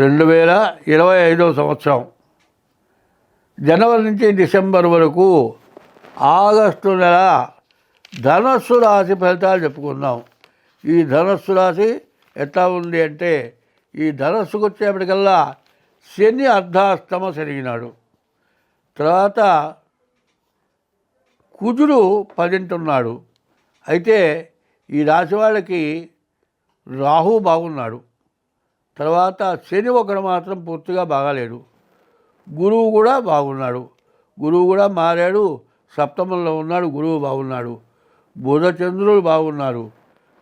రెండు వేల ఇరవై ఐదవ సంవత్సరం. జనవరి నుంచి డిసెంబర్ వరకు ఆగస్టు నెల ధనస్సు రాశి ఫలితాలు చెప్పుకుందాం. ఈ ధనస్సు రాశి ఎట్లా ఉంది అంటే ఈ ధనస్సుకు వచ్చేప్పటికల్లా శని అర్ధాస్తమ జరిగినాడు తర్వాత కుజుడు పదింటున్నాడు. అయితే ఈ రాశి వాళ్ళకి రాహు బాగున్నాడు. తర్వాత శని ఒకరు మాత్రం పూర్తిగా బాగాలేడు. గురువు కూడా బాగున్నాడు. గురువు కూడా మారాడు. సప్తమంలో ఉన్నాడు. గురువు బాగున్నాడు. బుధచంద్రులు బాగున్నారు.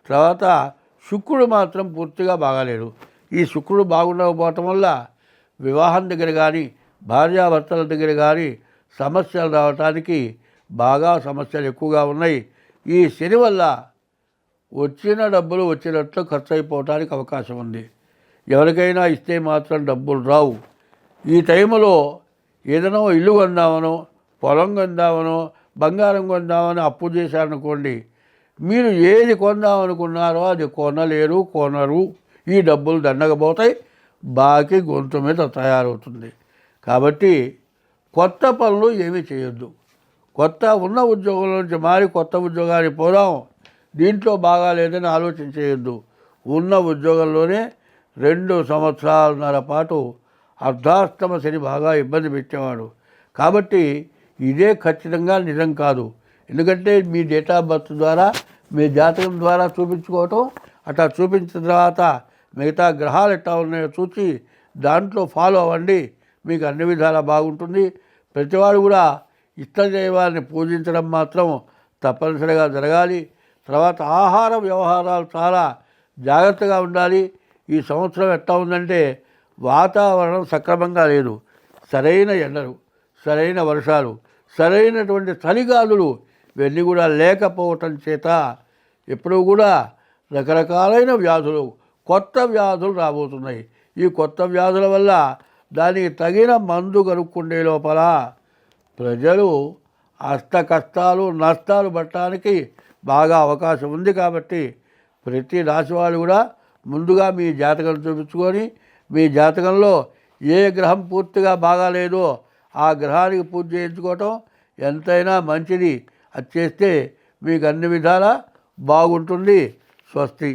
తర్వాత శుక్రుడు మాత్రం పూర్తిగా బాగాలేడు. ఈ శుక్రుడు బాగుండకపోవటం వల్ల వివాహం దగ్గర కానీ భార్యాభర్తల దగ్గర కానీ సమస్యలు రావటానికి బాగా సమస్యలు ఎక్కువగా ఉన్నాయి. ఈ శని వల్ల వచ్చిన డబ్బులు వచ్చినట్లు ఖర్చు అయిపోవటానికి అవకాశం ఉంది. ఎవరికైనా ఇస్తే మాత్రం డబ్బులు రావు. ఈ టైంలో ఏదైనా ఇల్లు కొందామనో పొలం కొందామనో బంగారం కొందామని అప్పు చేశారనుకోండి మీరు ఏది కొందామనుకున్నారో అది కొనలేరు కొనరు. ఈ డబ్బులు దండకపోతాయి బాకీ గొంతు మీద తయారవుతుంది. కాబట్టి కొత్త పనులు ఏమీ చేయొద్దు. కొత్త ఉన్న ఉద్యోగం నుంచి మారి కొత్త ఉద్యోగానికి పోదాం. దీంట్లో బాగాలేదని ఆలోచన చేయొద్దు ఉన్న ఉద్యోగంలోనే రెండు సంవత్సరాలన్నర పాటు అర్ధాష్టమ శని బాగా ఇబ్బంది పెట్టేవాడు. కాబట్టి ఇదే ఖచ్చితంగా నిజం కాదు. ఎందుకంటే మీ డేట్ ఆఫ్ బర్త్ ద్వారా మీ జాతకం ద్వారా చూపించుకోవటం అట్లా చూపించిన తర్వాత మిగతా గ్రహాలు ఎట్లా ఉన్నాయో చూసి దాంట్లో ఫాలో అవ్వండి. మీకు అన్ని విధాలా బాగుంటుంది. ప్రతివాడు కూడా ఇష్టదైవాన్ని పూజించడం మాత్రం తప్పనిసరిగా జరగాలి. తర్వాత ఆహార వ్యవహారాలు చాలా జాగ్రత్తగా ఉండాలి. ఈ సంవత్సరం ఎట్లా ఉందంటే వాతావరణం సక్రమంగా లేదు. సరైన ఎండలు సరైన వర్షాలు సరైనటువంటి చలిగాలులు ఇవన్నీ కూడా లేకపోవటం చేత ఎప్పుడూ కూడా రకరకాలైన వ్యాధులు కొత్త వ్యాధులు రాబోతున్నాయి. ఈ కొత్త వ్యాధుల వల్ల దానికి తగిన మందు కనుక్కుండే లోపల ప్రజలు అష్ట కష్టాలు నష్టాలు పట్టడానికి బాగా అవకాశం ఉంది కాబట్టి ప్రతి రాశి వాళ్ళు కూడా ముందుగా మీ జాతకం చూపించుకొని మీ జాతకంలో ఏ గ్రహం పూర్తిగా బాగాలేదో ఆ గ్రహానికి పూజ చేయించుకోవటం ఎంతైనా మంచిది. అది చేస్తే మీకు అన్ని విధాలా బాగుంటుంది. స్వస్తి.